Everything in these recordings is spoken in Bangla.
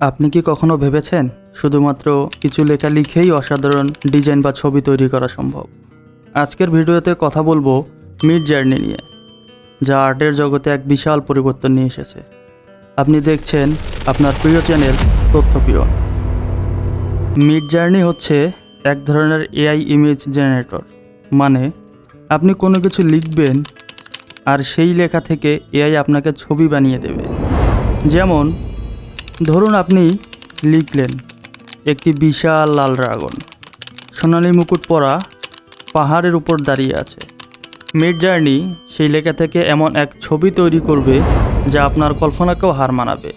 আপনি কি কখনো ভেবেছেন শুধুমাত্র কিছু লেখা লিখেই অসাধারণ ডিজাইন বা ছবি তৈরি করা সম্ভব? আজকের ভিডিওতে কথা বলব মিড জার্নি নিয়ে, যা আর্টের জগতে এক বিশাল পরিবর্তন নিয়ে এসেছে। আপনি দেখছেন আপনার প্রিয় চ্যানেল তথ্যপ্রিয়। মিড জার্নি হচ্ছে এক ধরনের এআই ইমেজ জেনারেটর মানে আপনি কোনো কিছু লিখবেন আর সেই লেখা থেকে এআই আপনাকে ছবি বানিয়ে দেবে। যেমন ধরুন আপনি লিখলেন একটি বিশাল লাল ড্রাগন। সোনালি মুকুট পরা পাহাড়ের উপর দাঁড়িয়ে আছে। মিড জার্নি সেই লেখা থেকে এমন এক ছবি তৈরি করবে যা আপনার কল্পনাকেও হার মানাবে।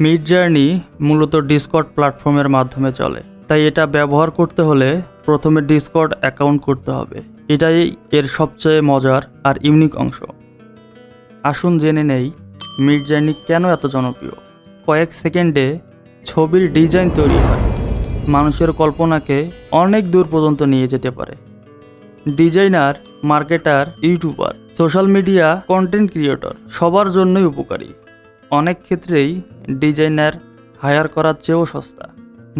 মিড জার্নি মূলত ডিসকর্ড প্ল্যাটফর্মের মাধ্যমে চলে, তাই এটা ব্যবহার করতে হলে প্রথমে ডিসকর্ড অ্যাকাউন্ট করতে হবে। এটাই এর সবচেয়ে মজার আর ইউনিক অংশ। আসুন জেনে নেই মিড জার্নি কেন এত জনপ্রিয়। কয়েক সেকেন্ডে ছবির ডিজাইন তৈরি হয়। মানুষের কল্পনাকে অনেক দূর পর্যন্ত নিয়ে যেতে পারে। Designer, marketer, YouTuber, social media, content creator, সবার জন্যই উপকারী। অনেক ক্ষেত্রেই ডিজাইনার হায়ার করার চেয়েও সস্তা।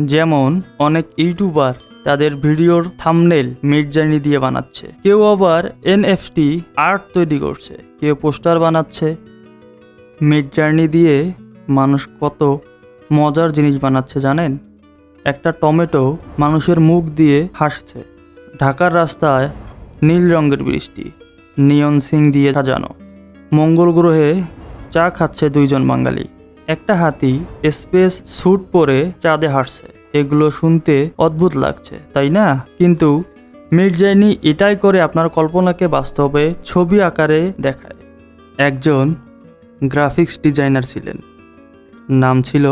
যেমন, অনেক ইউটিউবার তাদের ভিডিওর থামনেল মিড জার্নি দিয়ে বানাচ্ছে। কেউ আবার এনএফটি আর্ট তৈরি করছে। কেউ পোস্টার বানাচ্ছে। মিড জার্নি দিয়ে মানুষ কত মজার জিনিস বানাচ্ছে জানেন? একটা টমেটো মানুষের মুখ দিয়ে হাসছে। ঢাকার রাস্তায় নীল রঙের বৃষ্টি, নিয়ন সিং দিয়ে সাজানো। মঙ্গল গ্রহে চা খাচ্ছে দুইজন বাঙালি। একটা হাতি স্পেস স্যুট পরে চাঁদে হাঁটছে। এগুলো শুনতে অদ্ভুত লাগছে, তাই না? কিন্তু মির্জাইনি এটাই করে আপনার কল্পনাকে বাস্তবে ছবি আকারে দেখায়। একজন গ্রাফিক্স ডিজাইনার ছিলেন। নাম ছিল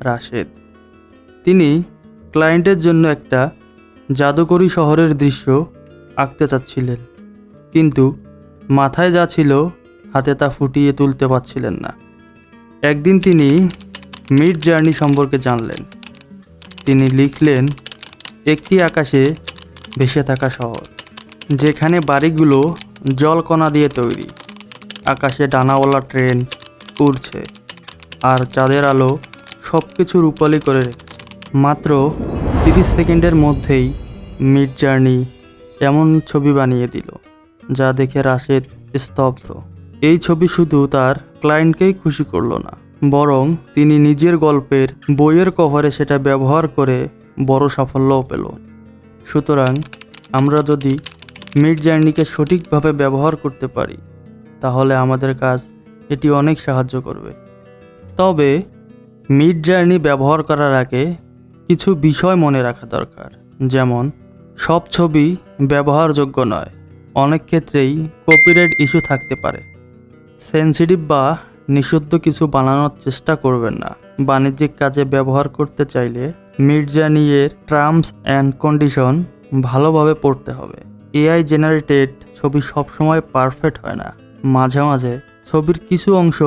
রাশেদ। তিনি ক্লায়েন্টের জন্য একটা জাদুকরী শহরের দৃশ্য আঁকতে চাচ্ছিলেন, কিন্তু মাথায় যা ছিল হাতে তা ফুটিয়ে তুলতে পারছিলেন না। একদিন তিনি মিড জার্নি সম্পর্কে জানলেন। তিনি লিখলেন, একটি আকাশে ভেসে থাকা শহর, যেখানে বাড়িগুলো জলকণা দিয়ে তৈরি। আকাশে ডানাওয়ালা ট্রেন উড়ছে। আর চাঁদের আলো সব কিছু রূপালি করে মাত্র তিরিশ সেকেন্ডের মধ্যেই মিড জার্নি এমন ছবি বানিয়ে দিল, যা দেখে রাশেদ স্তব্ধ। এই ছবি শুধু তার ক্লায়েন্টকেই খুশি করল না, বরং তিনি নিজের গল্পের বইয়ের কভারে সেটা ব্যবহার করে বড় সাফল্যও পেল। সুতরাং আমরা যদি মিড জার্নিকে সঠিকভাবে ব্যবহার করতে পারি, তাহলে আমাদের কাজ এটি অনেক সাহায্য করবে। তবে মিড জার্নি ব্যবহার করার আগে কিছু বিষয় মনে রাখা দরকার। যেমন, সব ছবি ব্যবহারযোগ্য নয়। অনেক ক্ষেত্রেই কপিরাইট ইস্যু থাকতে পারে। সেন্সিটিভ বা নিষিদ্ধ কিছু বানানোর চেষ্টা করবেন না। বাণিজ্যিক কাজে ব্যবহার করতে চাইলে এর টার্মস অ্যান্ড কন্ডিশন ভালোভাবে পড়তে হবে। এআই জেনারেটেড ছবি সবসময় পারফেক্ট হয় না। মাঝে মাঝে ছবির কিছু অংশ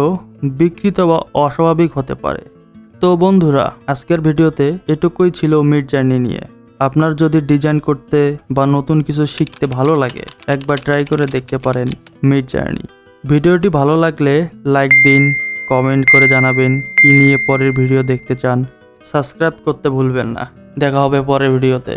বিকৃত বা অস্বাভাবিক হতে পারে। তো বন্ধুরা, আজকের ভিডিওতে এটুকুই ছিল মিড জার্নি নিয়ে। আপনার যদি ডিজাইন করতে বা নতুন কিছু শিখতে ভালো লাগে, একবার ট্রাই করে দেখতে পারেন মিড জার্নি। ভিডিওটি ভালো লাগলে লাইক দিন, কমেন্ট করে জানাবেন কি নিয়ে পরের ভিডিও দেখতে চান। সাবস্ক্রাইব করতে ভুলবেন না। দেখা হবে পরের ভিডিওতে।